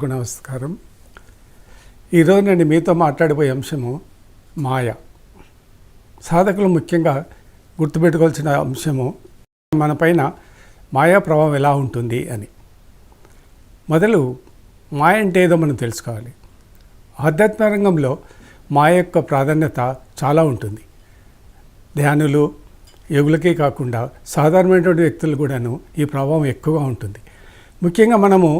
ప్రేక్షకులకు నమస్కారం. ఈరోజు నేను మీతో మాట్లాడిపోయే అంశము మాయ. సాధకులు ముఖ్యంగా గుర్తుపెట్టుకోవాల్సిన అంశము మన పైన మాయా ప్రభావం ఎలా ఉంటుంది అని. మొదలు మాయ అంటే ఏదో మనం తెలుసుకోవాలి. ఆధ్యాత్మ రంగంలో మాయ యొక్క ప్రాధాన్యత చాలా ఉంటుంది. ధ్యానులు యోగులకే కాకుండా సాధారణమైనటువంటి వ్యక్తులు కూడాను ఈ ప్రభావం ఎక్కువగా ఉంటుంది. ముఖ్యంగా మనము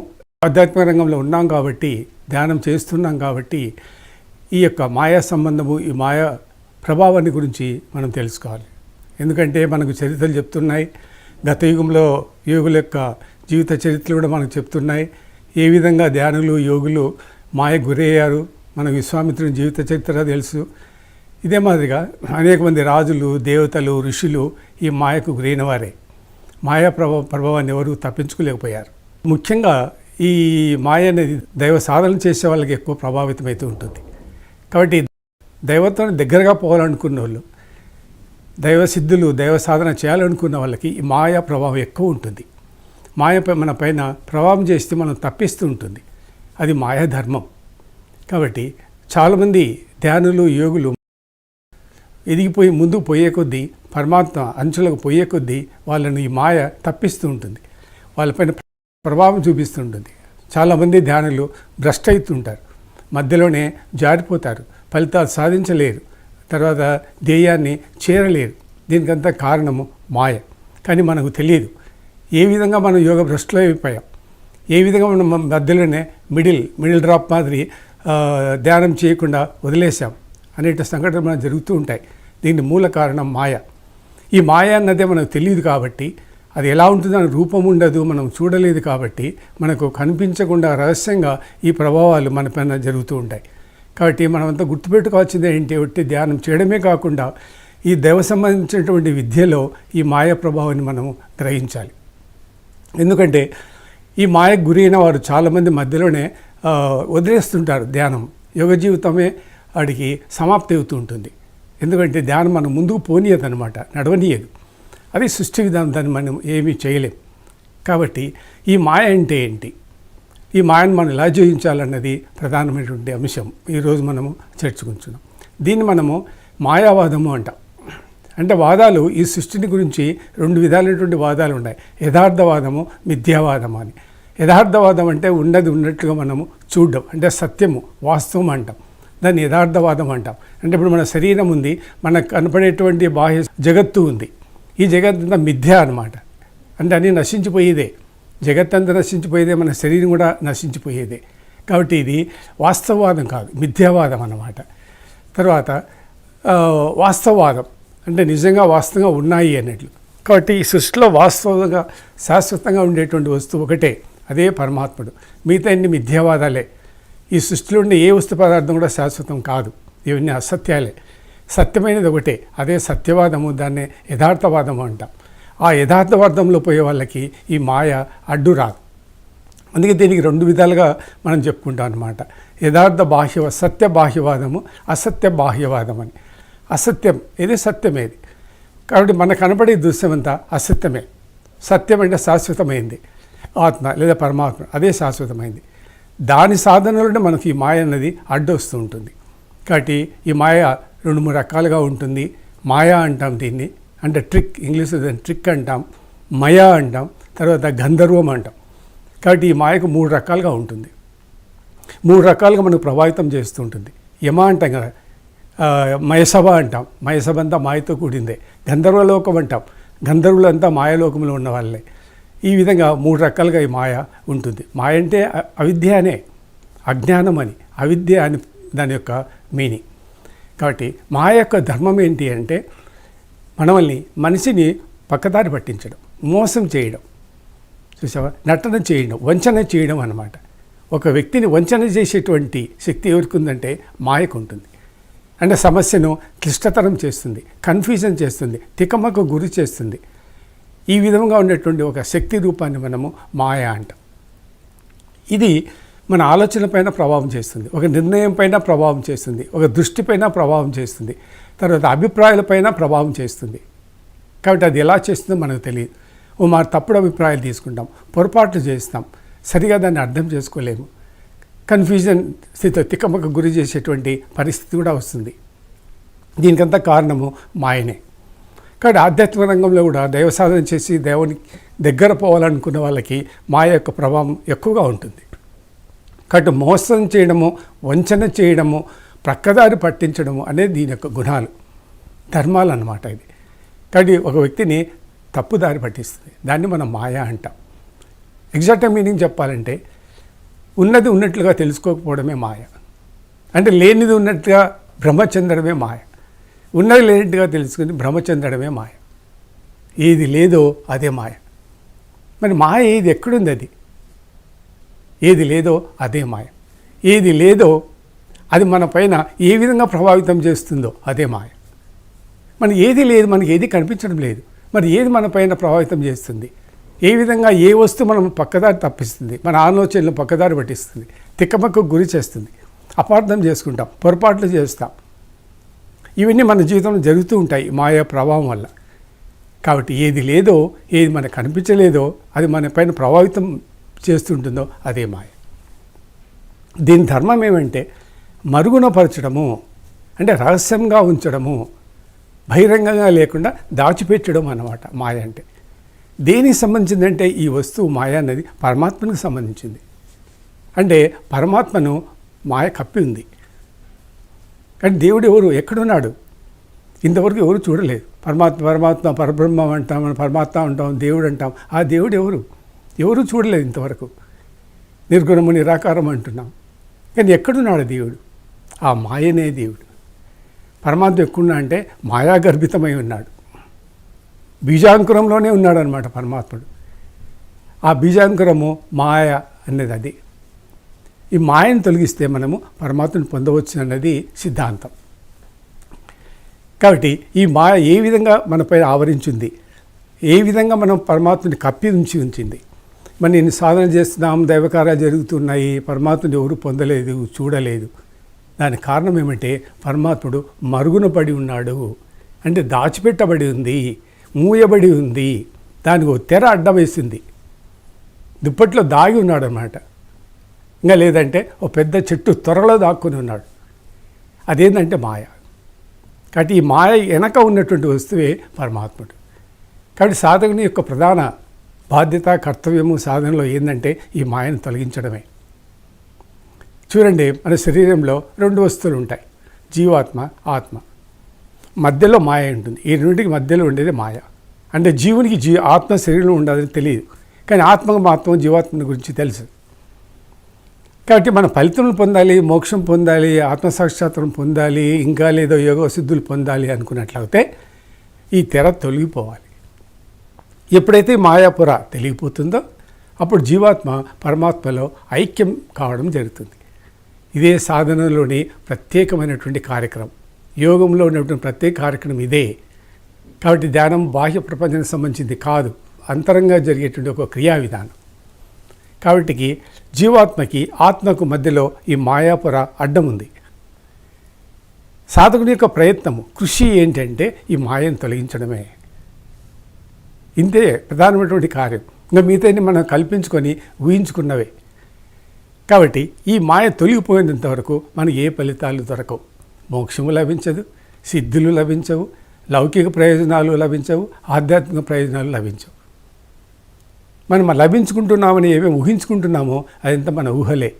ఆధ్యాత్మిక రంగంలో ఉన్నాం కాబట్టి ధ్యానం చేస్తున్నాం కాబట్టి ఈ యొక్క మాయా సంబంధము ఈ మాయా ప్రభావాన్ని గురించి మనం తెలుసుకోవాలి. ఎందుకంటే మనకు చరిత్రలు చెప్తున్నాయి. గత యుగంలో యోగుల యొక్క జీవిత చరిత్రలు కూడా మనకు చెప్తున్నాయి. ఏ విధంగా ధ్యానులు యోగులు మాయ గురయ్యారు? మన విశ్వామిత్రుని జీవిత చరిత్ర తెలుసు? ఇదే మాదిరిగా అనేక మంది రాజులు దేవతలు ఋషులు ఈ మాయకు గురైన వారే. మాయా ప్రభావ ప్రభావాన్ని ఎవరు తప్పించుకోలేకపోయారు. ముఖ్యంగా ఈ మాయ అనేది దైవ సాధన చేసే వాళ్ళకి ఎక్కువ ప్రభావితమైతూ ఉంటుంది. కాబట్టి దైవతో దగ్గరగా పోవాలనుకున్న వాళ్ళు దైవ సిద్ధులు దైవ సాధన చేయాలనుకున్న వాళ్ళకి ఈ మాయా ప్రభావం ఎక్కువ ఉంటుంది. మాయపై మన పైన ప్రభావం చేస్తే మనం తప్పిస్తూ ఉంటుంది. అది మాయా ధర్మం. కాబట్టి చాలామంది ధ్యానులు యోగులు ఎదిగిపోయి ముందు పోయే కొద్దీ పరమాత్మ అంచులకు పోయే కొద్దీ వాళ్ళని ఈ మాయ తప్పిస్తూ ఉంటుంది. వాళ్ళపైన ప్రభావం చూపిస్తుంటుంది. చాలామంది ధ్యానులు భ్రష్ట అవుతుంటారు మధ్యలోనే జారిపోతారు. ఫలితాలు సాధించలేరు. తర్వాత ధ్యేయాన్ని చేరలేరు. దీనికంతా కారణము మాయ. కానీ మనకు తెలియదు. ఏ విధంగా మనం యోగ భ్రష్టులో అయిపోయాం? ఏ విధంగా మనం మధ్యలోనే మిడిల్ మిడిల్ డ్రాప్ మాదిరి ధ్యానం చేయకుండా వదిలేసాం అనేట సంఘటనలు జరుగుతూ ఉంటాయి. దీని మూల కారణం మాయ. ఈ మాయ అన్నదే మనకు తెలియదు కాబట్టి అది ఎలా ఉంటుందో అని రూపం ఉండదు మనం చూడలేదు కాబట్టి మనకు కనిపించకుండా రహస్యంగా ఈ ప్రభావాలు మన పైన జరుగుతూ ఉంటాయి. కాబట్టి మనమంతా గుర్తుపెట్టుకోవాల్సింది ఏంటి? ఒకటి ధ్యానం చేయడమే కాకుండా ఈ దైవ సంబంధించినటువంటి విద్యలో ఈ మాయ ప్రభావాన్ని మనం గ్రహించాలి. ఎందుకంటే ఈ మాయకు గురైన వారు చాలామంది మధ్యలోనే వదిలేస్తుంటారు ధ్యానం. యోగ జీవితమే వాడికి సమాప్తి అవుతూ ఉంటుంది. ఎందుకంటే ధ్యానం మనం ముందుకు పోనీయదు అనమాట నడవనీయదు. అది సృష్టి విధానం దాన్ని మనం ఏమీ చేయలేం. కాబట్టి ఈ మాయ అంటే ఏంటి? ఈ మాయను మనం ఎలా జయించాలన్నది ప్రధానమైనటువంటి అంశం ఈరోజు మనము చర్చకుంటున్నాం దీన్ని మనము మాయావాదము అంటాం. అంటే వాదాలు ఈ సృష్టిని గురించి రెండు విధాలైనటువంటి వాదాలు ఉన్నాయి. యథార్థవాదము మిథ్యావాదము అని. యథార్థవాదం అంటే ఉన్నది ఉన్నట్లుగా మనము చూడడం. అంటే సత్యము వాస్తవం అంటాం. దాన్ని యథార్థవాదం అంటాం. అంటే ఇప్పుడు మన శరీరం ఉంది మనకు కనపడేటువంటి బాహ్య జగత్తు ఉంది. ఈ జగత్తంతా మిథ్య అనమాట అంటే అన్నీ నశించిపోయేదే. జగత్తంతా నశించిపోయేదే మన శరీరం కూడా నశించిపోయేదే. కాబట్టి ఇది వాస్తవవాదం కాదు మిథ్యావాదం అన్నమాట. తర్వాత వాస్తవవాదం అంటే నిజంగా వాస్తవంగా ఉన్నాయి అన్నట్లు. కాబట్టి ఈ సృష్టిలో వాస్తవంగా శాశ్వతంగా ఉండేటువంటి వస్తువు ఒకటే అదే పరమాత్ముడు. మిగతా అన్ని మిథ్యావాదాలే. ఈ సృష్టిలో ఉండే ఏ వస్తు పదార్థం కూడా శాశ్వతం కాదు. ఇవన్నీ అసత్యాలే. సత్యమైనది ఒకటే. అదే సత్యవాదము దాన్నే యథార్థవాదము అంటాం. ఆ యథార్థవాదంలో పోయే వాళ్ళకి ఈ మాయ అడ్డు రాదు. అందుకే దీనికి రెండు విధాలుగా మనం చెప్పుకుంటాం అనమాట యథార్థ బాహ్య సత్య బాహ్యవాదము అసత్య బాహ్యవాదం అని. అసత్యం ఏది సత్యమేది? కాబట్టి మన కనపడే దృశ్యం అంతా అసత్యమే. సత్యం అంటే శాశ్వతమైంది? ఆత్మ లేదా పరమాత్మ అదే శాశ్వతమైంది. దాని సాధనలోనే మనకి ఈ మాయ అన్నది అడ్డు వస్తూ ఉంటుంది. కాబట్టి ఈ మాయ రెండు మూడు రకాలుగా ఉంటుంది. మాయా అంటాం దీన్ని. అంటే ట్రిక్ ఇంగ్లీష్లో దాన్ని ట్రిక్ అంటాం. మయా అంటాం. తర్వాత గంధర్వం అంటాం. కాబట్టి ఈ మాయకు మూడు రకాలుగా ఉంటుంది. మూడు రకాలుగా మనకు ప్రభావితం చేస్తూ ఉంటుంది. యమ అంటాం కదా. మయసభ అంటాం. మయసభ అంతా మాయతో కూడిందే. గంధర్వలోకం అంటాం. గంధర్వులంతా మాయలోకంలో ఉన్న వాళ్ళే. ఈ విధంగా మూడు రకాలుగా ఈ మాయ ఉంటుంది. మాయ అంటే అవిద్య అనే అజ్ఞానం అని. అవిద్య అని దాని యొక్క మీనింగ్. కాబట్టి మా యొక్క ధర్మం ఏంటి అంటే మనల్ని మనిషిని పక్కదారి పట్టించడం మోసం చేయడం. చూసావా? నటన చేయడం వంచన చేయడం అన్నమాట. ఒక వ్యక్తిని వంచన చేసేటువంటి శక్తి ఎవరికి ఉందంటే మాయకు ఉంటుంది అంటే సమస్యను క్లిష్టతరం చేస్తుంది కన్ఫ్యూజన్ చేస్తుంది తికమకు గురి చేస్తుంది. ఈ విధంగా ఉన్నటువంటి ఒక శక్తి రూపాన్ని మనము మాయ అంటాం. ఇది మన ఆలోచన పైన ప్రభావం చేస్తుంది. ఒక నిర్ణయం పైన ప్రభావం చేస్తుంది. ఒక దృష్టిపైన ప్రభావం చేస్తుంది. తర్వాత అభిప్రాయాలపైన ప్రభావం చేస్తుంది. కాబట్టి అది ఎలా చేస్తుందో మనకు తెలియదు. ఓ మా తప్పుడు అభిప్రాయాలు తీసుకుంటాం. పొరపాట్లు చేస్తాం. సరిగా దాన్ని అర్థం చేసుకోలేము. కన్ఫ్యూజన్ స్థితి తిక్కమక్క గురి చేసేటువంటి పరిస్థితి కూడా వస్తుంది. దీనికంతా కారణము మాయనే. కాబట్టి ఆధ్యాత్మిక రంగంలో కూడా దైవ సాధన చేసి దేవుని దగ్గర పోవాలనుకున్న వాళ్ళకి మాయ యొక్క ప్రభావం ఎక్కువగా ఉంటుంది. కాబట్టి మోసం చేయడము వంచన చేయడము ప్రక్కదారి పట్టించడము అనేది దీని యొక్క గుణాలు. ధర్మాలు అన్నమాట ఇది. కాబట్టి ఒక వ్యక్తిని తప్పుదారి పట్టిస్తుంది. దాన్ని మనం మాయ అంటాం. ఎగ్జాక్ట్ మీనింగ్ చెప్పాలంటే ఉన్నది ఉన్నట్లుగా తెలుసుకోకపోవడమే మాయ. అంటే లేనిది ఉన్నట్టుగా బ్రహ్మచందడమే మాయ. ఉన్నది లేనట్టుగా తెలుసుకుని బ్రహ్మచందడమే మాయ. ఏది లేదో అదే మాయ. మరి మాయ ఏది? ఎక్కడుంది అది? ఏది లేదో అదే మాయ. ఏది లేదో అది మన పైన ఏ విధంగా ప్రభావితం చేస్తుందో అదే మాయ. మన ఏది లేదు మనకి ఏది కనిపించడం లేదు. మరి ఏది మన పైన ప్రభావితం చేస్తుంది? ఏ విధంగా ఏ వస్తువు మనం పక్కదారి తప్పిస్తుంది? మన ఆలోచనలు పక్కదారి పట్టిస్తుంది? తిక్కమక్కకు గురి చేస్తుంది? అపార్థం చేసుకుంటాం పొరపాట్లు చేస్తాం. ఇవన్నీ మన జీవితంలో జరుగుతూ ఉంటాయి మాయా ప్రభావం వల్ల. కాబట్టి ఏది లేదో ఏది మనకు కనిపించలేదో అది మన పైన ప్రభావితం చేస్తుంటుందో అదే మాయ. దీని ధర్మం ఏమంటే మరుగునపరచడము అంటే రహస్యంగా ఉంచడము బహిరంగంగా లేకుండా దాచిపెట్టడం అన్నమాట మాయ అంటే. దేనికి సంబంధించిందంటే ఈ వస్తువు మాయ అన్నది పరమాత్మకు సంబంధించింది. అంటే పరమాత్మను మాయ కప్పి ఉంది. కానీ దేవుడు ఎవరు? ఎక్కడున్నాడు? ఇంతవరకు ఎవరు చూడలేదు. పరమాత్మ పరమాత్మ పరబ్రహ్మం అంటాం పరమాత్మ అంటాం దేవుడు అంటాం. ఆ దేవుడు ఎవరు? ఎవరు చూడలేదు ఇంతవరకు. నిర్గుణము నిరాకారం అంటున్నాం. కానీ ఎక్కడున్నాడు దేవుడు? ఆ మాయనే దేవుడు. పరమాత్మ ఎక్కున్నా అంటే మాయాగర్భితమై ఉన్నాడు. బీజాంకురంలోనే ఉన్నాడు అనమాట పరమాత్ముడు. ఆ బీజాంకురము మాయ అనేది అది. ఈ మాయను తొలగిస్తే మనము పరమాత్మను పొందవచ్చు అన్నది సిద్ధాంతం. కాబట్టి ఈ మాయ ఏ విధంగా మనపై ఆవరించింది? ఏ విధంగా మనం పరమాత్మని కప్పి ఉంచి ఉంచింది? మరి నేను సాధన చేస్తున్నాం దైవకార్యాలు జరుగుతున్నాయి పరమాత్మని ఎవరు పొందలేదు చూడలేదు. దానికి కారణం ఏమంటే పరమాత్ముడు మరుగున పడి ఉన్నాడు. అంటే దాచిపెట్టబడి ఉంది మూయబడి ఉంది దానికి తెర అడ్డం వేసింది. దుప్పట్లో దాగి ఉన్నాడు అనమాట ఇంకా లేదంటే ఓ పెద్ద చెట్టు త్వరలో దాక్కుని ఉన్నాడు. అదేంటంటే మాయ. కాబట్టి ఈ మాయ వెనక ఉన్నటువంటి వస్తువే పరమాత్ముడు. కాబట్టి సాధకుని యొక్క ప్రధాన బాధ్యత కర్తవ్యము సాధనలో ఏంటంటే ఈ మాయను తొలగించడమే. చూడండి మన శరీరంలో రెండు వస్తువులు ఉంటాయి. జీవాత్మ ఆత్మ. మధ్యలో మాయ ఉంటుంది. ఈ రెండింటికి మధ్యలో ఉండేది మాయ. అంటే జీవునికి జీ ఆత్మ శరీరంలో ఉండదని తెలియదు. కానీ ఆత్మకు మాత్రం జీవాత్మ గురించి తెలుసు. కాబట్టి మన ఫలితములు పొందాలి మోక్షం పొందాలి ఆత్మసాక్షాత్రం పొందాలి ఇంకా లేదో యోగ సిద్ధులు పొందాలి అనుకున్నట్లయితే ఈ తెర తొలగిపోవాలి. ఎప్పుడైతే మాయాపుర తెలిగిపోతుందో అప్పుడు జీవాత్మ పరమాత్మలో ఐక్యం కావడం జరుగుతుంది. ఇదే సాధనలోని ప్రత్యేకమైనటువంటి కార్యక్రమం. యోగంలో ఉన్నటువంటి ప్రత్యేక కార్యక్రమం ఇదే. కాబట్టి ధ్యానం బాహ్య ప్రపంచానికి సంబంధించింది కాదు. అంతరంగా జరిగేటువంటి ఒక క్రియా విధానం. కాబట్టి జీవాత్మకి ఆత్మకు మధ్యలో ఈ మాయాపుర అడ్డం ఉంది. సాధకుని యొక్క ప్రయత్నము కృషి ఏంటంటే ఈ మాయను తొలగించడమే. ఇంతే ప్రధానమైనటువంటి కార్యం. ఇంకా మిగతాన్ని మనం కల్పించుకొని ఊహించుకున్నవే. కాబట్టి ఈ మాయ తొలగిపోయినంత వరకు మనకి ఏ ఫలితాలు దొరకవు. మోక్షము లభించదు సిద్ధులు లభించవు లౌకిక ప్రయోజనాలు లభించవు ఆధ్యాత్మిక ప్రయోజనాలు లభించవు. మనం లభించుకుంటున్నామని ఏమేమి ఊహించుకుంటున్నామో అదంతా మన ఊహలే.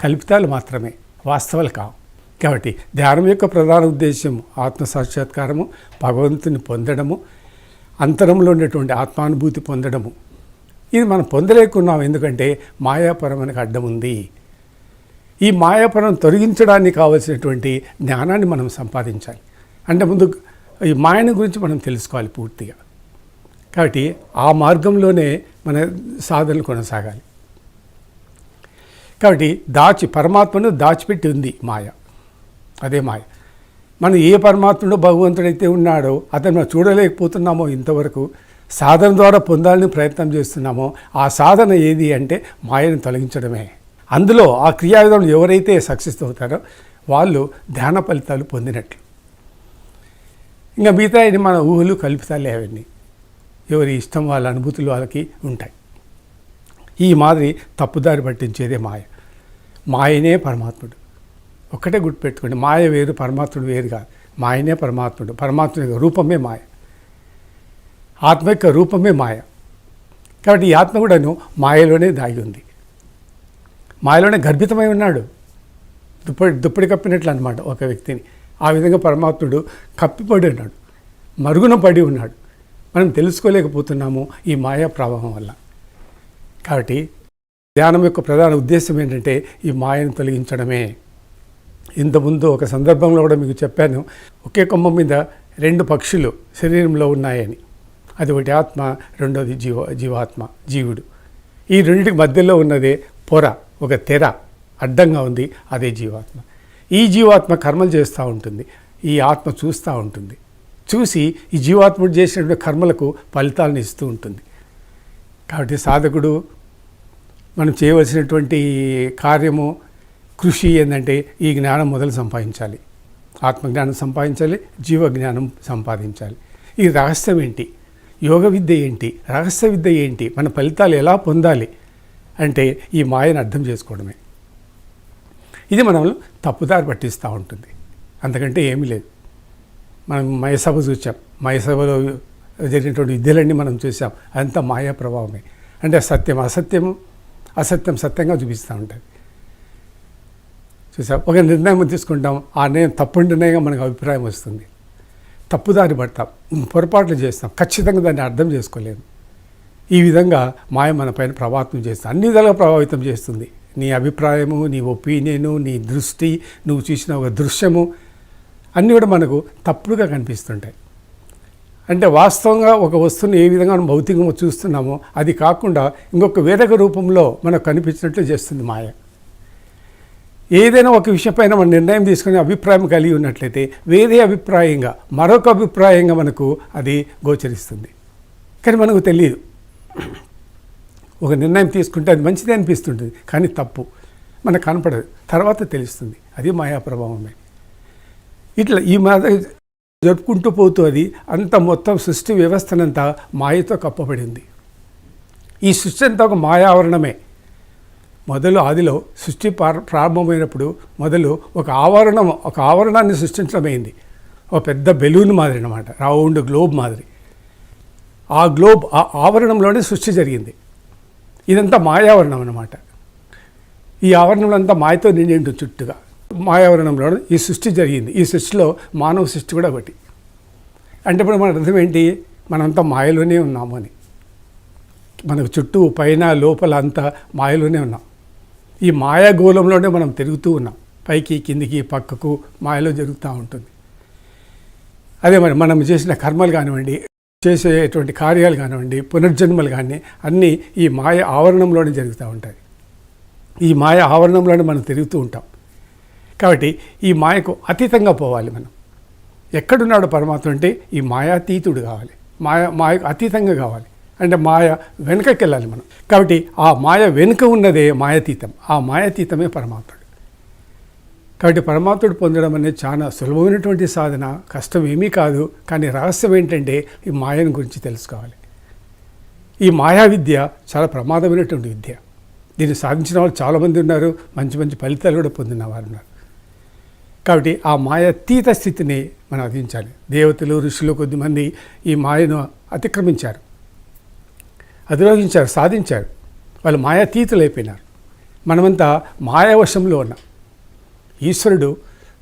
కల్పితాలు మాత్రమే వాస్తవాలు కావు. కాబట్టి ధ్యానం యొక్క ప్రధాన ఉద్దేశం ఆత్మ సాక్షాత్కారము భగవంతుని పొందడము అంతరంలో ఉండేటువంటి ఆత్మానుభూతి పొందడము. ఇది మనం పొందలేకున్నాం. ఎందుకంటే మాయాపరం అడ్డం ఉంది. ఈ మాయాపరం తొలగించడానికి కావలసినటువంటి జ్ఞానాన్ని మనం సంపాదించాలి. అంటే ముందు ఈ మాయను గురించి మనం తెలుసుకోవాలి పూర్తిగా. కాబట్టి ఆ మార్గంలోనే మన సాధనలు కొనసాగాలి. కాబట్టి దాచి పరమాత్మను దాచిపెట్టి ఉంది మాయ. అదే మాయ. మనం ఏ పరమాత్ముడు భగవంతుడైతే ఉన్నాడో అతను మనం చూడలేకపోతున్నామో ఇంతవరకు సాధన ద్వారా పొందాలని ప్రయత్నం చేస్తున్నామో ఆ సాధన ఏది అంటే మాయను తొలగించడమే. అందులో ఆ క్రియావిధానం ఎవరైతే సక్సెస్ అవుతారో వాళ్ళు ధ్యాన ఫలితాలు పొందినట్లు. ఇంకా మిగతా మన ఊహలు కల్పితాలే అవన్నీ ఎవరి ఇష్టం వాళ్ళ అనుభూతులు వాళ్ళకి ఉంటాయి. ఈ మాదిరి తప్పుదారి పట్టించేదే మాయ. మాయనే పరమాత్ముడు. ఒక్కటే గుర్తుపెట్టుకోండి మాయ వేరు పరమాత్ముడు వేరు కాదు. మాయనే పరమాత్ముడు పరమాత్ముడి యొక్క రూపమే మాయ. ఆత్మ యొక్క రూపమే మాయ. కాబట్టి ఈ ఆత్మ కూడాను మాయలోనే దాగి ఉంది. మాయలోనే గర్భితమై ఉన్నాడు. దుప్పటి దుప్పటి కప్పినట్లు అనమాట ఒక వ్యక్తిని. ఆ విధంగా పరమాత్ముడు కప్పిపడి ఉన్నాడు. మరుగున పడి ఉన్నాడు. మనం తెలుసుకోలేకపోతున్నాము ఈ మాయా ప్రభావం వల్ల. కాబట్టి ధ్యానం యొక్క ప్రధాన ఉద్దేశం ఏంటంటే ఈ మాయను తొలగించడమే. ఇంతకుముందు ఒక సందర్భంలో కూడా మీకు చెప్పాను ఒకే కొమ్మ మీద రెండు పక్షులు శరీరంలో ఉన్నాయని. అది ఒకటి ఆత్మ రెండోది జీవ జీవాత్మ జీవుడు. ఈ రెండింటికి మధ్యలో ఉన్నదే పొర ఒక తెర. అడ్డంగా ఉంది అదే జీవాత్మ. ఈ జీవాత్మ కర్మలు చేస్తూ ఉంటుంది ఈ ఆత్మ చూస్తూ ఉంటుంది. చూసి ఈ జీవాత్ముడు చేసినటువంటి కర్మలకు ఫలితాలను ఇస్తూ ఉంటుంది. కాబట్టి సాధకుడు మనం చేయవలసినటువంటి కార్యము కృషి ఏంటంటే ఈ జ్ఞానం మొదలు సంపాదించాలి. ఆత్మజ్ఞానం సంపాదించాలి జీవ జ్ఞానం సంపాదించాలి. ఈ రహస్యం ఏంటి? యోగ విద్య ఏంటి? రహస్య విద్య ఏంటి? మన ఫలితాలు ఎలా పొందాలి? అంటే ఈ మాయను అర్థం చేసుకోవడమే. ఇది మనల్ని తప్పుదారి పట్టిస్తూ ఉంటుంది. అంతకంటే ఏమీ లేదు. మనం మయసభ చూసాం మయసభలో జరిగినటువంటి విద్యలన్నీ మనం చూసాం. అంతా మాయా ప్రభావమే. అంటే సత్యం అసత్యము అసత్యం సత్యంగా చూపిస్తూ ఉంటుంది. చూసాం ఒక నిర్ణయం తీసుకుంటాం. ఆ నిర్ణయం తప్పు నిర్ణయంగా మనకు అభిప్రాయం వస్తుంది. తప్పుదారి పడతాం. పొరపాట్లు చేస్తాం. ఖచ్చితంగా దాన్ని అర్థం చేసుకోలేము. ఈ విధంగా మాయ మన పైన ప్రభావితం చేస్తుంది. అన్ని విధాలుగా ప్రభావితం చేస్తుంది. నీ అభిప్రాయము నీ ఒపీనియను నీ దృష్టి నువ్వు చూసిన ఒక దృశ్యము అన్నీ కూడా మనకు తప్పుడుగా కనిపిస్తుంటాయి. అంటే వాస్తవంగా ఒక వస్తువుని ఏ విధంగా మనం భౌతికంగా చూస్తున్నామో అది కాకుండా ఇంకొక వేరొక రూపంలో మనకు కనిపించినట్లు చేస్తుంది మాయ. ఏదైనా ఒక విషయంపైన మనం నిర్ణయం తీసుకునే అభిప్రాయం కలిగి ఉన్నట్లయితే వేరే అభిప్రాయంగా మరొక అభిప్రాయంగా మనకు అది గోచరిస్తుంది. కానీ మనకు తెలియదు ఒక నిర్ణయం తీసుకుంటే అది మంచిదే అనిపిస్తుంటుంది కానీ తప్పు. మనకు కనపడదు. తర్వాత తెలుస్తుంది. అది మాయా ప్రభావమే. ఇట్లా ఈ మాద జరుపుకుంటూ పోతూ అది అంత మొత్తం సృష్టి వ్యవస్థనంతా మాయతో కప్పబడింది. ఈ సృష్టి అంతా ఒక మాయావరణమే. మొదలు ఆదిలో సృష్టి ప్రారంభమైనప్పుడు మొదలు ఒక ఆవరణం ఒక ఆవరణాన్ని సృష్టించడమైంది. ఒక పెద్ద బెలూన్ మాదిరి అనమాట రౌండ్ గ్లోబ్ మాదిరి. ఆ గ్లోబ్ ఆ ఆవరణంలోనే సృష్టి జరిగింది. ఇదంతా మాయావరణం అన్నమాట. ఈ ఆవరణంలో అంతా మాయతో నిండి ఉంటుంది చుట్టుగా. మాయావరణంలో ఈ సృష్టి జరిగింది. ఈ సృష్టిలో మానవ సృష్టి కూడా ఒకటి. అంటే ఇప్పుడు మన అర్థం ఏంటి? మనంతా మాయలోనే ఉన్నాము అని. మనకు చుట్టూ పైన లోపల అంతా మాయలోనే ఉన్నాం. ఈ మాయాగోళంలోనే మనం తిరుగుతూ ఉన్నాం. పైకి కిందికి పక్కకు మాయలో జరుగుతూ ఉంటుంది. అదే మరి మనం చేసిన కర్మలు కానివ్వండి చేసేటువంటి కార్యాలు కానివ్వండి పునర్జన్మలు కానీ అన్నీ ఈ మాయ ఆవరణంలోనే జరుగుతూ ఉంటాయి. ఈ మాయ ఆవరణంలోనే మనం తిరుగుతూ ఉంటాం. కాబట్టి ఈ మాయకు అతీతంగా పోవాలి మనం. ఎక్కడున్నాడు పరమాత్మ అంటే ఈ మాయాతీతుడు కావాలి. మాయ మాయకు అతీతంగా కావాలి. అంటే మాయ వెనుకకి వెళ్ళాలి మనం. కాబట్టి ఆ మాయ వెనుక ఉన్నదే మాయాతీతం. ఆ మాయాతీతమే పరమాత్ముడు. కాబట్టి పరమాత్ముడు పొందడం అనేది చాలా సులభమైనటువంటి సాధన కష్టం ఏమీ కాదు. కానీ రహస్యం ఏంటంటే ఈ మాయను గురించి తెలుసుకోవాలి. ఈ మాయా విద్య చాలా ప్రమాదమైనటువంటి విద్య. దీన్ని సాధించిన వాళ్ళు చాలామంది ఉన్నారు. మంచి మంచి ఫలితాలు కూడా పొందిన వారు ఉన్నారు. కాబట్టి ఆ మాయాతీత స్థితిని మనం అధించాలి దేవతలు ఋషులు కొద్దిమంది ఈ మాయను అతిక్రమించారు. అధిరోహించారు సాధించారు. వాళ్ళు మాయాతీతులు అయిపోయినారు మనమంతా మాయావశంలో ఉన్నాం. ఈశ్వరుడు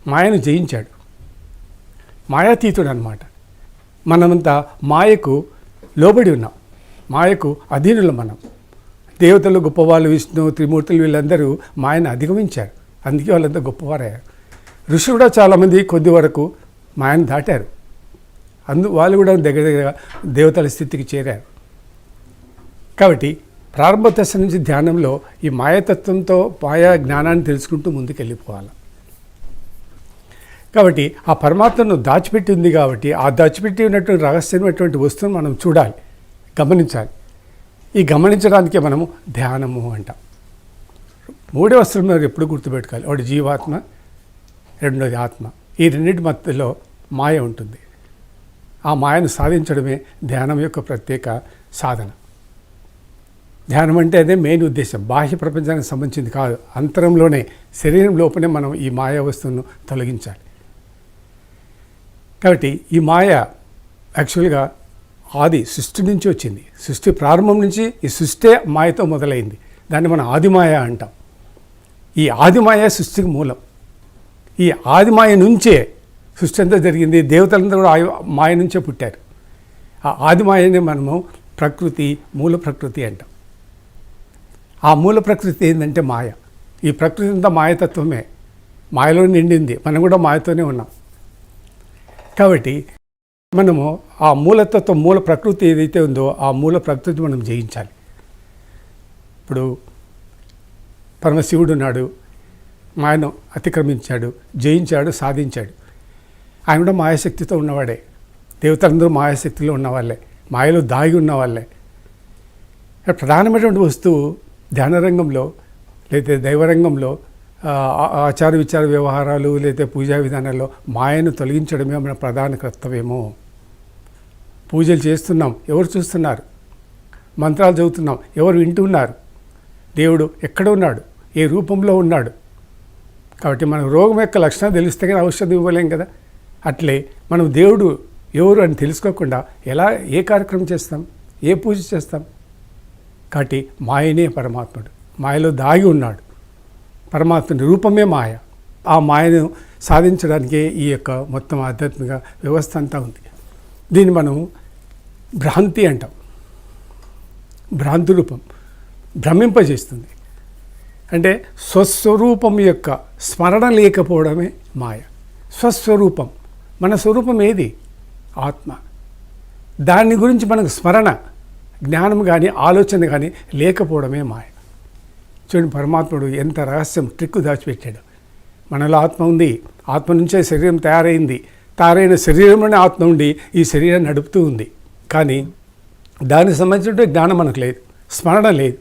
మాయను జయించాడు. మాయాతీతుడు అనమాట మనమంతా మాయకు లోబడి ఉన్నాం. మాయకు అధీనులు మనం దేవతలు గొప్పవాళ్ళు విష్ణు త్రిమూర్తులు వీళ్ళందరూ మాయను అధిగమించారు. అందుకే వాళ్ళంతా గొప్పవారయ్యారు. ఋషులు కూడా చాలామంది కొద్ది వరకు మాయను దాటారు. అందు వాళ్ళు కూడా దగ్గర దగ్గర దేవతల స్థితికి చేరారు. కాబట్టి ప్రారంభ దశ నుంచి ధ్యానంలో ఈ మాయతత్వంతో మాయా జ్ఞానాన్ని తెలుసుకుంటూ ముందుకు వెళ్ళిపోవాలి కాబట్టి ఆ పరమాత్మను దాచిపెట్టి ఉంది కాబట్టి ఆ దాచిపెట్టి ఉన్నటువంటి రహస్యమైనటువంటి వస్తువును మనం చూడాలి గమనించాలి. ఈ గమనించడానికే మనము ధ్యానము అంటాం. మూడవ వస్తువులు మీరు ఎప్పుడు గుర్తుపెట్టుకోవాలి? ఒకటి జీవాత్మ రెండోది ఆత్మ. ఈ రెండింటి మధ్యలో మాయ ఉంటుంది. ఆ మాయను సాధించడమే ధ్యానం యొక్క ప్రత్యేక సాధన. ధ్యానం అంటే అదే మెయిన్ ఉద్దేశం. బాహ్య ప్రపంచానికి సంబంధించింది కాదు. అంతరంలోనే శరీరం లోపలే మనం ఈ మాయా వస్తువును తొలగించాలి. కాబట్టి ఈ మాయ యాక్చువల్గా ఆది సృష్టి నుంచి వచ్చింది. సృష్టి ప్రారంభం నుంచి ఈ సృష్టే మాయతో మొదలైంది. దాన్ని మనం ఆదిమాయ అంటాం. ఈ ఆదిమాయ సృష్టికి మూలం. ఈ ఆదిమాయ నుంచే సృష్టి అంతా జరిగింది. దేవతలంతా కూడా మాయ నుంచే పుట్టారు. ఆ ఆదిమాయని మనము ప్రకృతి మూల ప్రకృతి అంటాం. ఆ మూల ప్రకృతి ఏంటంటే మాయ. ఈ ప్రకృతి అంతా మాయతత్వమే. మాయలో నిండింది. మనం కూడా మాయతోనే ఉన్నాం. కాబట్టి మనము ఆ మూలతత్వం మూల ప్రకృతి ఏదైతే ఉందో ఆ మూల ప్రకృతి మనం జయించాలి. ఇప్పుడు పరమశివుడు ఉన్నాడు. మాయను అతిక్రమించాడు జయించాడు సాధించాడు. ఆయన కూడా మాయాశక్తితో ఉన్నవాడే. దేవతలందరూ మాయాశక్తిలో ఉన్నవాళ్ళే. మాయలో దాగి ఉన్నవాళ్ళే. ప్రధానమైనటువంటి వస్తువు ధ్యాన రంగంలో లేదా దైవరంగంలో ఆచార విచార వ్యవహారాలు లేదా పూజా విధానాల్లో మాయను తొలగించడమే మన ప్రధాన కర్తవ్యము. పూజలు చేస్తున్నాం ఎవరు చూస్తున్నారు? మంత్రాలు చదువుతున్నాం ఎవరు వింటున్నారు? దేవుడు ఎక్కడ ఉన్నాడు? ఏ రూపంలో ఉన్నాడు? కాబట్టి మనం రోగం యొక్క లక్షణాలు తెలిస్తే కానీ ఔషధం ఇవ్వలేం కదా? అట్లే మనం దేవుడు ఎవరు అని తెలుసుకోకుండా ఎలా ఏ కార్యక్రమం చేస్తాం? ఏ పూజ చేస్తాం? కాబట్టి మాయనే పరమాత్ముడు. మాయలో దాగి ఉన్నాడు. పరమాత్ముని రూపమే మాయ. ఆ మాయను సాధించడానికే ఈ యొక్క మొత్తం ఆధ్యాత్మిక వ్యవస్థ అంతా ఉంది. దీన్ని మనం భ్రాంతి అంటాం. భ్రాంతి రూపం భ్రమింపజేస్తుంది. అంటే స్వస్వరూపం యొక్క స్మరణ లేకపోవడమే మాయ. స్వస్వరూపం. మన స్వరూపం ఏది? ఆత్మ. దాని గురించి మనకు స్మరణ జ్ఞానం కానీ ఆలోచన కానీ లేకపోవడమే మాయ. చూడండి పరమాత్ముడు ఎంత రహస్యం ట్రిక్ దాచిపెట్టాడు. మనలో ఆత్మ ఉంది ఆత్మ నుంచే శరీరం తయారైంది. తయారైన శరీరంలోనే ఆత్మ ఉండి ఈ శరీరాన్ని నడుపుతూ ఉంది. కానీ దానికి సంబంధించిన జ్ఞానం మనకు లేదు స్మరణ లేదు.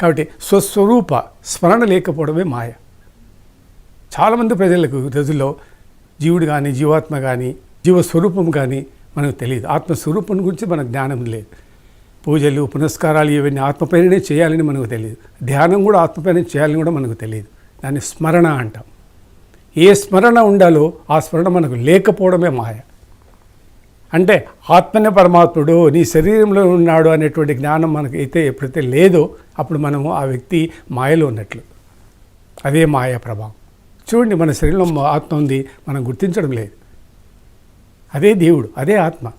కాబట్టి స్వస్వరూప స్మరణ లేకపోవడమే మాయ. చాలామంది ప్రజలకు రోజుల్లో జీవుడు కానీ జీవాత్మ కానీ జీవస్వరూపం కానీ మనకు తెలియదు ఆత్మస్వరూపం గురించి మనకు జ్ఞానం లేదు. పూజలు పునస్కారాలు ఇవన్నీ ఆత్మపైననే చేయాలని మనకు తెలియదు ధ్యానం కూడా ఆత్మపైన చేయాలని కూడా మనకు తెలియదు దాన్ని స్మరణ అంటాం. ఏ స్మరణ ఉండాలో ఆ స్మరణ మనకు లేకపోవడమే మాయ. అంటే ఆత్మనే పరమాత్ముడు నీ శరీరంలో ఉన్నాడు అనేటువంటి జ్ఞానం మనకి అయితే ఎప్పుడైతే లేదో అప్పుడు మనము ఆ వ్యక్తి మాయలో ఉన్నట్లు. అదే మాయ ప్రభావం. చూడండి మన శరీరంలో ఆత్మ ఉంది మనం గుర్తించడం లేదు. అదే దేవుడు అదే ఆత్మ.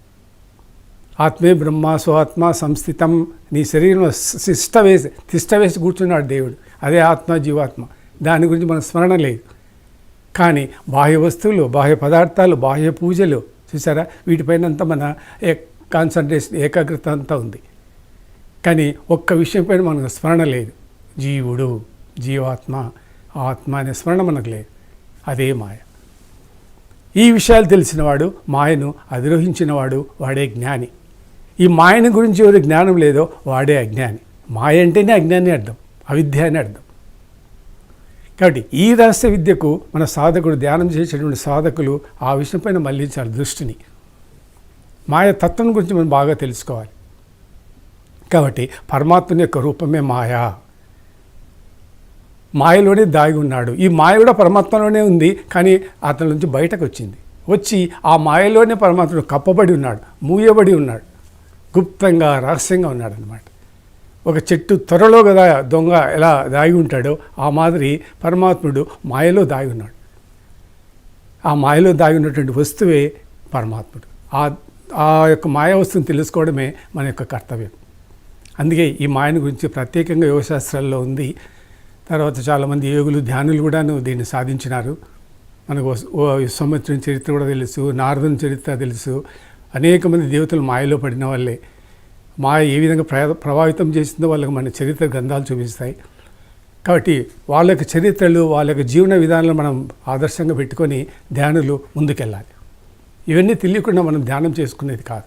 ఆత్మే బ్రహ్మ స్వాత్మ సంస్థితం. నీ శరీరంలో శిష్ట వేసి తిష్ట వేసి కూర్చున్నాడు దేవుడు. అదే ఆత్మ జీవాత్మ. దాని గురించి మన స్మరణ లేదు. కానీ బాహ్య వస్తువులు బాహ్య పదార్థాలు బాహ్య పూజలు చూసారా? వీటిపైన అంతా మన కాన్సన్ట్రేషన్ ఏకాగ్రత అంతా ఉంది. కానీ ఒక్క విషయం పైన మనకు స్మరణ లేదు. జీవుడు జీవాత్మ ఆత్మ అనే స్మరణ మనకు లేదు. అదే మాయ. ఈ విషయాలు తెలిసినవాడు మాయను అధిరోహించినవాడు వాడే జ్ఞాని. ఈ మాయను గురించి ఎవరి జ్ఞానం లేదో వాడే అజ్ఞాని. మాయ అంటేనే అజ్ఞాని అర్థం అవిద్య అని అర్థం. కాబట్టి ఈ రహస్య విద్యకు మన సాధకుడు ధ్యానం చేసేటువంటి సాధకులు ఆ విషయంపైన మళ్ళించాలి దృష్టిని. మాయ తత్వం గురించి మనం బాగా తెలుసుకోవాలి. కాబట్టి పరమాత్మని యొక్క రూపమే మాయా. మాయలోనే దాగి ఉన్నాడు ఈ మాయ కూడా పరమాత్మలోనే ఉంది కానీ అతని నుంచి బయటకు వచ్చింది వచ్చి ఆ మాయలోనే పరమాత్ముడు కప్పబడి ఉన్నాడు మూయబడి ఉన్నాడు. గుప్తంగా రహస్యంగా ఉన్నాడు అనమాట ఒక చెట్టు త్వరలో కదా దొంగ ఎలా దాగి ఉంటాడో ఆ మాదిరి పరమాత్ముడు మాయలో దాగి ఉన్నాడు ఆ మాయలో దాగి ఉన్నటువంటి వస్తువే పరమాత్ముడు. ఆ ఆ యొక్క మాయ వస్తువుని తెలుసుకోవడమే మన యొక్క కర్తవ్యం. అందుకే ఈ మాయను గురించి ప్రత్యేకంగా యోగశాస్త్రాల్లో ఉంది. తర్వాత చాలామంది యోగులు ధ్యానులు కూడాను దీన్ని సాధించినారు. మనకు వస్- ఓ చరిత్ర కూడా తెలుసు నారదుని చరిత్ర తెలుసు. అనేక మంది దేవతలు మాయలో పడిన వాళ్ళే. మాయ ఏ విధంగా ప్ర ప్రభావితం చేసిందో వాళ్ళకి మన చరిత్ర గ్రంథాలు చూపిస్తాయి. కాబట్టి వాళ్ళ యొక్క చరిత్రలు వాళ్ళ యొక్క జీవన విధానాలు మనం ఆదర్శంగా పెట్టుకొని ధ్యానులు ముందుకెళ్ళాలి. ఇవన్నీ తెలియకుండా మనం ధ్యానం చేసుకునేది కాదు.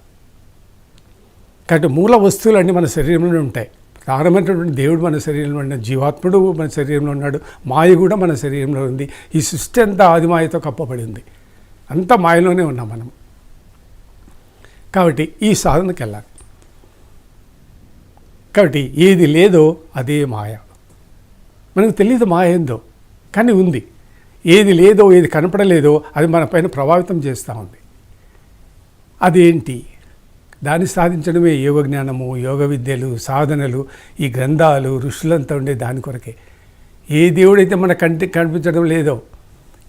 కాబట్టి మూల వస్తువులు అన్నీ మన శరీరంలోనే ఉంటాయి. ప్రారంభమైనటువంటి దేవుడు మన శరీరంలో ఉన్నాడు జీవాత్ముడు మన శరీరంలో ఉన్నాడు మాయ కూడా మన శరీరంలో ఉంది. ఈ సృష్టి అంతా ఆది మాయతో కప్పబడి ఉంది. అంతా మాయలోనే ఉన్నాం మనం. కాబట్టి ఈ సాధనకి వెళ్ళాలి. కాబట్టి ఏది లేదో అదే మాయ. మనకు తెలియదు మాయ ఏందో కానీ ఉంది. ఏది లేదో ఏది కనపడలేదో అది మన పైన ప్రభావితం చేస్తూ ఉంది. అదేంటి? దాన్ని సాధించడమే యోగ జ్ఞానము యోగ విద్యలు సాధనలు ఈ గ్రంథాలు ఋషులంతా ఉండే దాని కొరకే. ఏ దేవుడైతే మన కంటికి కనిపించడం లేదో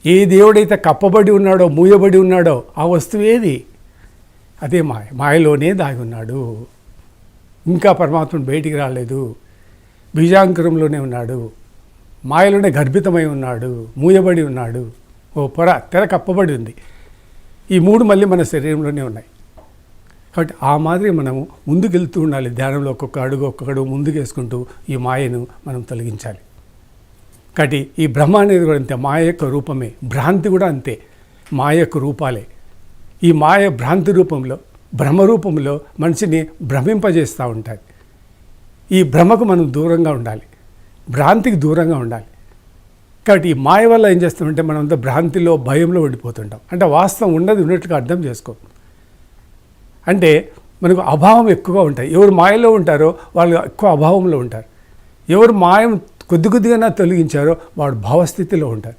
ఏ దేవుడైతే కప్పబడి ఉన్నాడో మూయబడి ఉన్నాడో ఆ వస్తువు ఏది? అదే మాయ మాయలోనే దాగి ఉన్నాడు. ఇంకా పరమాత్ముడు బయటికి రాలేదు. బీజాంకురంలోనే ఉన్నాడు. మాయలోనే గర్భితమై ఉన్నాడు మూయబడి ఉన్నాడు. ఓ పొర తెర కప్పబడి ఉంది. ఈ మూడు మళ్ళీ మన శరీరంలోనే ఉన్నాయి. కాబట్టి ఆ మాదిరి మనము ముందుకెళ్తూ ఉండాలి. ధ్యానంలో ఒక్కొక్క అడుగు ఒక్కొక్క అడుగు ముందుకు వేసుకుంటూ ఈ మాయను మనం తొలగించాలి. కాబట్టి ఈ బ్రహ్మ అనేది కూడా అంతే. మాయ యొక్క రూపమే. భ్రాంతి కూడా అంతే. మాయ యొక్క రూపాలే. ఈ మాయ భ్రాంతి రూపంలో భ్రమ రూపంలో మనిషిని భ్రమింపజేస్తూ ఉంటుంది ఈ భ్రమకు మనం దూరంగా ఉండాలి. భ్రాంతికి దూరంగా ఉండాలి. కాబట్టి ఈ మాయ వల్ల ఏం చేస్తామంటే మనం అంతా భ్రాంతిలో భయంలో ఉండిపోతుంటాం. అంటే వాస్తవం ఉన్నది ఉన్నట్టుగా అర్థం చేసుకో. అంటే మనకు అభావం ఎక్కువగా ఉంటాయి. ఎవరు మాయలో ఉంటారో వాళ్ళు ఎక్కువ అభావంలో ఉంటారు. ఎవరు మాయం కొద్ది కొద్దిగా తొలగించారో వాడు భావస్థితిలో ఉంటారు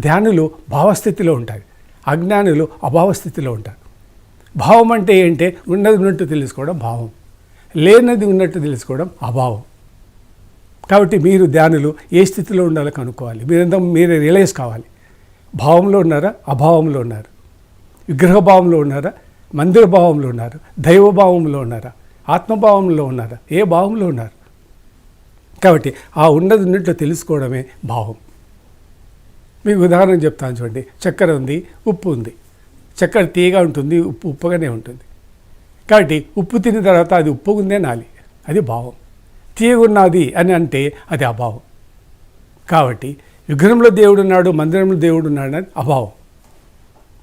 ధ్యానులు భావస్థితిలో ఉంటారు. అజ్ఞానులు అభావస్థితిలో ఉంటారు. భావం అంటే ఏంటి? ఉన్నది ఉన్నట్టు తెలుసుకోవడం భావం. లేనది ఉన్నట్టు తెలుసుకోవడం అభావం. కాబట్టి మీరు ధ్యానులు ఏ స్థితిలో ఉండాలో కనుక్కోవాలి. మీరంతా మీరే రియలైజ్ కావాలి. భావంలో ఉన్నారా? అభావంలో ఉన్నారు? విగ్రహభావంలో ఉన్నారా? మందిర భావంలో ఉన్నారు దైవభావంలో ఉన్నారా ఆత్మభావంలో ఉన్నారా ఏ భావంలో ఉన్నారు? కాబట్టి ఆ ఉన్నది ఉన్నట్లు తెలుసుకోవడమే భావం. మీకు ఉదాహరణ చెప్తాను చూడండి. చక్కెర ఉంది ఉప్పు ఉంది. చక్కెర తీయగా ఉంటుంది ఉప్పు ఉప్పుగానే ఉంటుంది. కాబట్టి ఉప్పు తిన్న తర్వాత అది ఉప్పు ఉందే నాలి అది భావం. తీయగున్నది అని అంటే అది అభావం. కాబట్టి విగ్రహంలో దేవుడు ఉన్నాడు మందిరంలో దేవుడు ఉన్నాడు అని అభావం.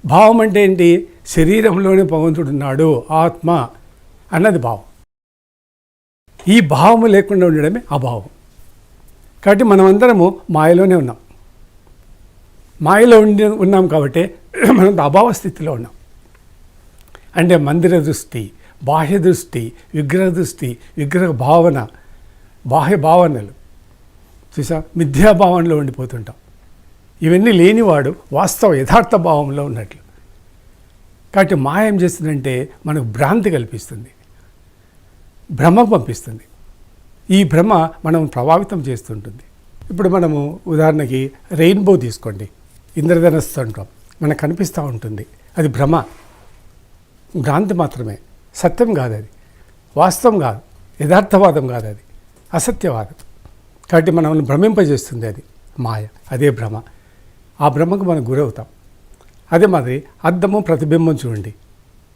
భావం అంటే ఏంటి? శరీరంలోనే భగవంతుడు ఉన్నాడు ఆత్మ అన్నది భావం. ఈ భావము లేకుండా ఉండడమే అభావం. కాబట్టి మనమందరము మాయలోనే ఉన్నాం. మాయలో ఉండి ఉన్నాం కాబట్టి మనం అభావ స్థితిలో ఉన్నాం. అంటే మందిర దృష్టి బాహ్య దృష్టి విగ్రహ దృష్టి విగ్రహ భావన బాహ్య భావనలు. చూసా మిథ్యాభావంలో ఉండిపోతుంటాం. ఇవన్నీ లేనివాడు వాస్తవ యథార్థ భావంలో ఉన్నట్లు. కాబట్టి మాయ ఏం చేస్తుందంటే మనకు భ్రాంతి కల్పిస్తుంది. భ్రమ పంపిస్తుంది. ఈ భ్రమ మనం ప్రభావితం చేస్తుంటుంది. ఇప్పుడు మనము ఉదాహరణకి రెయిన్బో తీసుకోండి. ఇంద్రధనస్సు అంటాం. మనకు కనిపిస్తూ ఉంటుంది. అది భ్రమ. భ్రాంతి మాత్రమే. సత్యం కాదు అది. వాస్తవం కాదు. యథార్థవాదం కాదు అది. అసత్యవాదం. కాబట్టి మనల్ని భ్రమింపజేస్తుంది అది. మాయ. అదే భ్రమ. ఆ భ్రమకు మనం గురవుతాం. అదే మాది అద్దము ప్రతిబింబం చూడండి.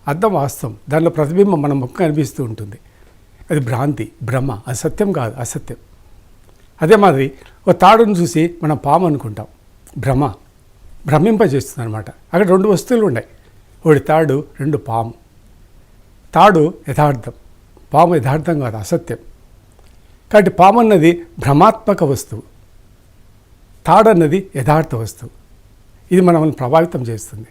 అద్దం వాస్తవం. దానిలో ప్రతిబింబం మన ముఖం కనిపిస్తూ ఉంటుంది. అది భ్రాంతి భ్రమ. అసత్యం కాదు అసత్యం. అదే మాదిరి ఒక తాడును చూసి మనం పాము అనుకుంటాం. భ్రమ. భ్రమింపజేస్తుంది అనమాట అక్కడ రెండు వస్తువులు ఉన్నాయి. ఒకటి తాడు రెండు పాము. తాడు యథార్థం. పాము యథార్థం కాదు అసత్యం. కాబట్టి పాము అన్నది భ్రమాత్మక వస్తువు. తాడు అన్నది యథార్థ వస్తువు. ఇది మనల్ని ప్రభావితం చేస్తుంది.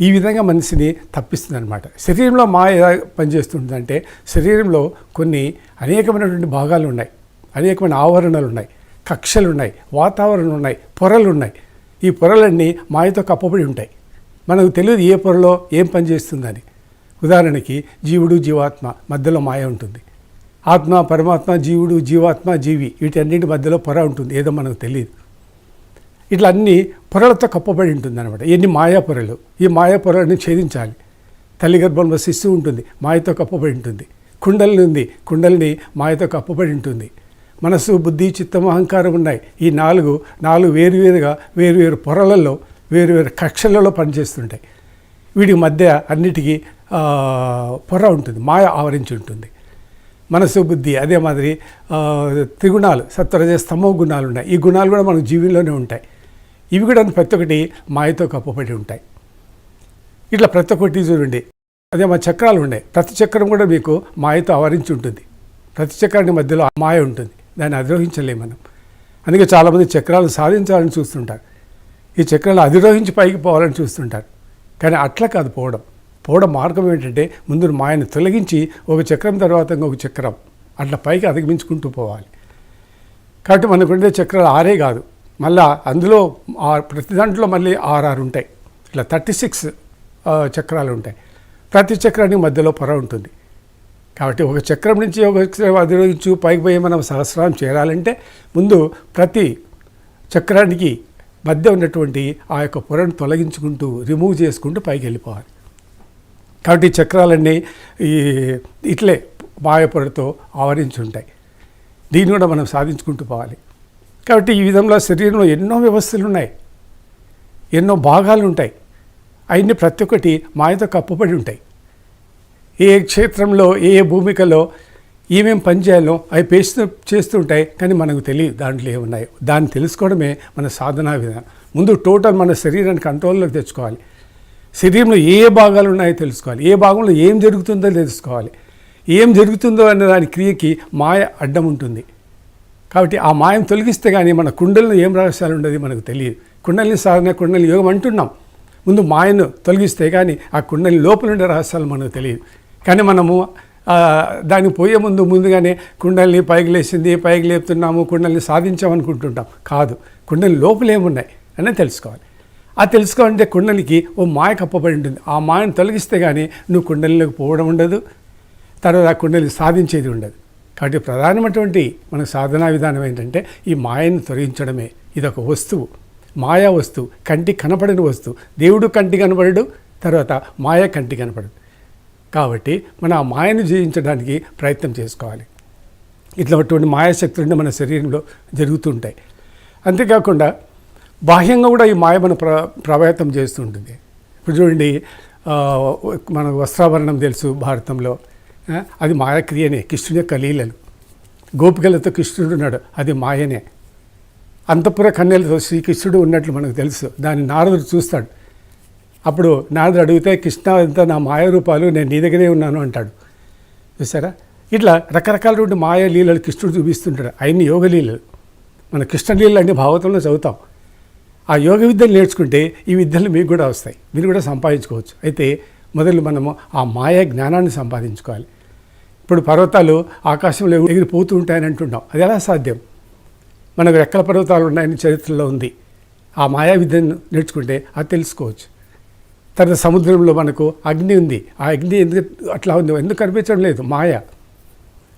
ఈ విధంగా మనిషిని తప్పిస్తుంది అనమాట శరీరంలో మాయ ఎలా పనిచేస్తుందంటే శరీరంలో కొన్ని అనేకమైనటువంటి భాగాలు ఉన్నాయి అనేకమైన ఆవరణలు ఉన్నాయి కక్షలు ఉన్నాయి వాతావరణం ఉన్నాయి పొరలు ఉన్నాయి ఈ పొరలన్నీ మాయతో కప్పబడి ఉంటాయి. మనకు తెలియదు ఏ పొరలో ఏం పనిచేస్తుందని. ఉదాహరణకి జీవుడు జీవాత్మ మధ్యలో మాయ ఉంటుంది. ఆత్మ పరమాత్మ జీవుడు జీవాత్మ జీవి వీటన్నింటి మధ్యలో పొర ఉంటుంది. ఏదో మనకు తెలియదు ఇట్లా అన్ని పొరలతో కప్పబడి ఉంటుంది అనమాట ఎన్ని మాయా పొరలు. ఈ మాయా పొరలను ఛేదించాలి. తల్లి గర్భంలో శిశువు ఉంటుంది. మాయతో కప్పబడి ఉంటుంది. కుండలిని ఉంది. కుండలిని మాయతో కప్పబడి ఉంటుంది. మనసు బుద్ధి చిత్తం అహంకారం ఉన్నాయి. ఈ నాలుగు నాలుగు వేరువేరుగా వేరువేరు పొరలలో వేరువేరు కక్షలలో పనిచేస్తుంటాయి. వీటి మధ్య అన్నిటికీ పొర ఉంటుంది. మాయ ఆవరించి ఉంటుంది. మనసు బుద్ధి అదే మాదిరి త్రిగుణాలు సత్వరజ స్తమో గుణాలు ఉన్నాయి. ఈ గుణాలు కూడా మన జీవిలోనే ఉంటాయి. ఇవి కూడా ప్రతి ఒక్కటి మాయతో కప్పబడి ఉంటాయి. ఇట్లా ప్రతి ఒక్కటి చూడండి. అదే మా చక్రాలు ఉన్నాయి. ప్రతి చక్రం కూడా మీకు మాయతో ఆవరించి ఉంటుంది. ప్రతి చక్రాన్ని మధ్యలో మాయ ఉంటుంది. దాన్ని అధిరోహించలేము మనం. అందుకే చాలామంది చక్రాలను సాధించాలని చూస్తుంటారు. ఈ చక్రాలు అధిరోహించి పైకి పోవాలని చూస్తుంటారు. కానీ అట్లా కాదు పోవడం. పోవడం మార్గం ఏంటంటే ముందు మాయను తొలగించి ఒక చక్రం తర్వాత ఇంకొక చక్రం. అట్లా పైకి అధిగమించుకుంటూ పోవాలి. కాబట్టి మనకు ఉండే చక్రాలు ఆరే కాదు. మళ్ళా అందులో ఆ- ప్రతి దాంట్లో మళ్ళీ ఆరు ఉంటాయి. ఇట్లా థర్టీ సిక్స్ చక్రాలు ఉంటాయి. ప్రతి చక్రానికి మధ్యలో పొర ఉంటుంది. కాబట్టి ఒక చక్రం నుంచి ఒక చక్రం అధిరోహించు పైకి పోయి మనం సహస్రం చేరాలంటే ముందు ప్రతి చక్రానికి మధ్య ఉన్నటువంటి ఆ యొక్క పొరను తొలగించుకుంటూ రిమూవ్ చేసుకుంటూ పైకి వెళ్ళిపోవాలి. కాబట్టి ఈ చక్రాలన్నీ ఈ ఇట్లే మాయ ఆవరించి ఉంటాయి దీన్ని కూడా మనం సాధించుకుంటూ పోవాలి. కాబట్టి ఈ విధంగా శరీరంలో ఎన్నో వ్యవస్థలు ఉన్నాయి ఎన్నో భాగాలు ఉంటాయి అవన్నీ ప్రతి ఒక్కటి మాయతో కప్పుబడి ఉంటాయి. ఏ క్షేత్రంలో ఏ ఏ భూమికలో ఏమేం పని చేయాలో అవి పేస్తూ చేస్తుంటాయి కానీ మనకు తెలియదు దాంట్లో ఏమున్నాయో. దాన్ని తెలుసుకోవడమే మన సాధనా విధానం. ముందు టోటల్ మన శరీరాన్ని కంట్రోల్లోకి తెచ్చుకోవాలి. శరీరంలో ఏ ఏ భాగాలు ఉన్నాయో తెలుసుకోవాలి. ఏ భాగంలో ఏం జరుగుతుందో తెలుసుకోవాలి. ఏం జరుగుతుందో అనే దాని క్రియకి మాయ అడ్డం ఉంటుంది. కాబట్టి ఆ మాయం తొలగిస్తే కానీ మన కుండల్లో ఏం రహస్యాలు ఉండదు మనకు తెలియదు. కుండలిని సాధన కుండలి యోగం అంటున్నాం. ముందు మాయను తొలగిస్తే కానీ ఆ కుండలి లోపల ఉండే రహస్యాలు మనకు తెలియదు. కానీ మనము దానికి పోయే ముందు ముందుగానే కుండల్ని పైకి లేచింది పైకి లేపుతున్నాము కుండల్ని సాధించామనుకుంటుంటాం. కాదు. కుండలి లోపలేమున్నాయి అని తెలుసుకోవాలి. ఆ తెలుసుకోవాలంటే కుండలికి ఓ మాయ కప్పబడి ఉంటుంది. ఆ మాయను తొలగిస్తే కానీ నువ్వు కుండలిలోకి పోవడం ఉండదు. తర్వాత ఆ కుండలి సాధించేది ఉండదు. కాబట్టి ప్రధానమైనటువంటి మన సాధనా విధానం ఏంటంటే ఈ మాయను తొలగించడమే. ఇది ఒక వస్తువు. మాయా వస్తువు. కంటి కనపడని వస్తువు. దేవుడు కంటి కనపడడు తర్వాత మాయ కంటి కనపడదు. కాబట్టి మనం ఆ మాయను జయించడానికి ప్రయత్నం చేసుకోవాలి. ఇట్లా ఇట్లాంటి మాయాశక్తులు మన శరీరంలో జరుగుతుంటాయి అంతేకాకుండా బాహ్యంగా కూడా ఈ మాయ మన ప్ర ప్రభావితం చేస్తుంటుంది. ఇప్పుడు చూడండి మన మనకు వస్త్రాభరణం తెలుసు భారతంలో. అది మాయక్రియనే కృష్ణుని యొక్క లీలలు గోపికలతో కృష్ణుడు ఉన్నాడు అది మాయనే. అంతఃపుర కన్యలతో శ్రీకృష్ణుడు ఉన్నట్లు మనకు తెలుసు దాన్ని నారదుడు చూస్తాడు. అప్పుడు నారదుడు అడిగితే కృష్ణ అంతా నా మాయ రూపాలు నేను నీ దగ్గరే ఉన్నాను అంటాడు. చూసారా? ఇట్లా రకరకాలటువంటి మాయ లీలలు కృష్ణుడు చూపిస్తుంటాడు అయన్ని యోగ లీలలు మన కృష్ణ లీలలు అన్ని భాగవతంలో చదువుతాం. ఆ యోగ విద్యలు నేర్చుకుంటే ఈ విద్యలు మీకు కూడా వస్తాయి. మీరు కూడా సంపాదించుకోవచ్చు. అయితే మొదలు మనము ఆ మాయా జ్ఞానాన్ని సంపాదించుకోవాలి. ఇప్పుడు పర్వతాలు ఆకాశంలో ఎగిరిపోతూ ఉంటాయని అంటున్నాం. అది ఎలా సాధ్యం? మనకు రెక్కల పర్వతాలు ఉన్నాయని చరిత్రలో ఉంది. ఆ మాయా విద్యను నేర్చుకుంటే అది తెలుసుకోవచ్చు. తర్వాత సముద్రంలో మనకు అగ్ని ఉంది. ఆ అగ్ని ఎందుకు అట్లా ఉంది? ఎందుకు కనిపించడం లేదు? మాయ.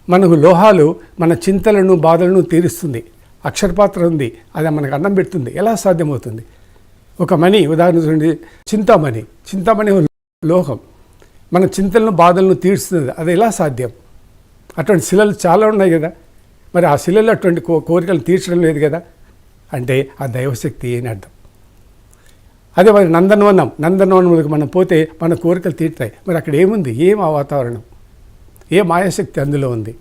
మనకు లోహాలు మన చింతలను బాధలను తీరుస్తుంది. అక్షరపాత్ర ఉంది అది మనకు అన్నం పెడుతుంది. ఎలా సాధ్యమవుతుంది? ఒక మణి ఉదాహరణ చూడండి. చింతామణి. చింతామణి లోహం. మన చింతలను బాధలను తీర్చుతుంది. అది ఎలా సాధ్యం? అటువంటి శిలలు చాలా ఉన్నాయి కదా. మరి ఆ శిలలు అటువంటి కో కోరికలు తీర్చడం లేదు కదా. అంటే ఆ దైవశక్తి అని అర్థం. అదే మరి నందనవనం. నందనవనంలోకి మనం పోతే మన కోరికలు తీరుతాయి. మరి అక్కడ ఏముంది? ఏం ఆ వాతావరణం? ఏ మాయాశక్తి అందులో ఉంది?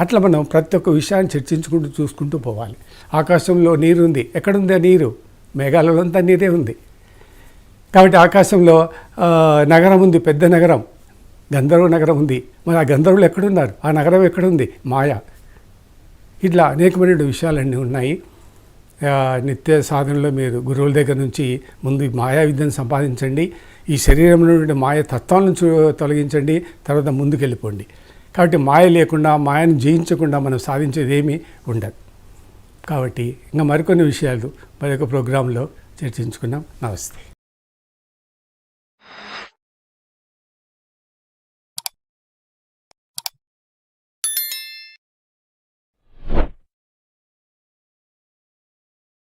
అట్లా మనం ప్రతి ఒక్క విషయాన్ని చర్చించుకుంటూ చూసుకుంటూ పోవాలి. ఆకాశంలో నీరు ఉంది ఎక్కడుంది ఆ నీరు? మేఘాలలో అంతా నీరే ఉంది. కాబట్టి ఆకాశంలో నగరం ఉంది పెద్ద నగరం. గంధర్వ నగరం ఉంది. మరి ఆ గంధర్వులు ఎక్కడున్నారు? ఆ నగరం ఎక్కడుంది? మాయ. ఇట్లా అనేకమైన విషయాలన్నీ ఉన్నాయి. నిత్య సాధనలో మీరు గురువుల దగ్గర నుంచి ముందు మాయా విద్యను సంపాదించండి. ఈ శరీరంలో నుండి మాయ తత్వాలను తొలగించండి. తర్వాత ముందుకు వెళ్ళిపోండి కాబట్టి మాయ లేకుండా మాయను జయించకుండా మనం సాధించేది ఏమీ ఉండదు. కాబట్టి ఇంకా మరికొన్ని విషయాలు మరొక ప్రోగ్రాంలో చర్చించుకున్నాం నమస్తే.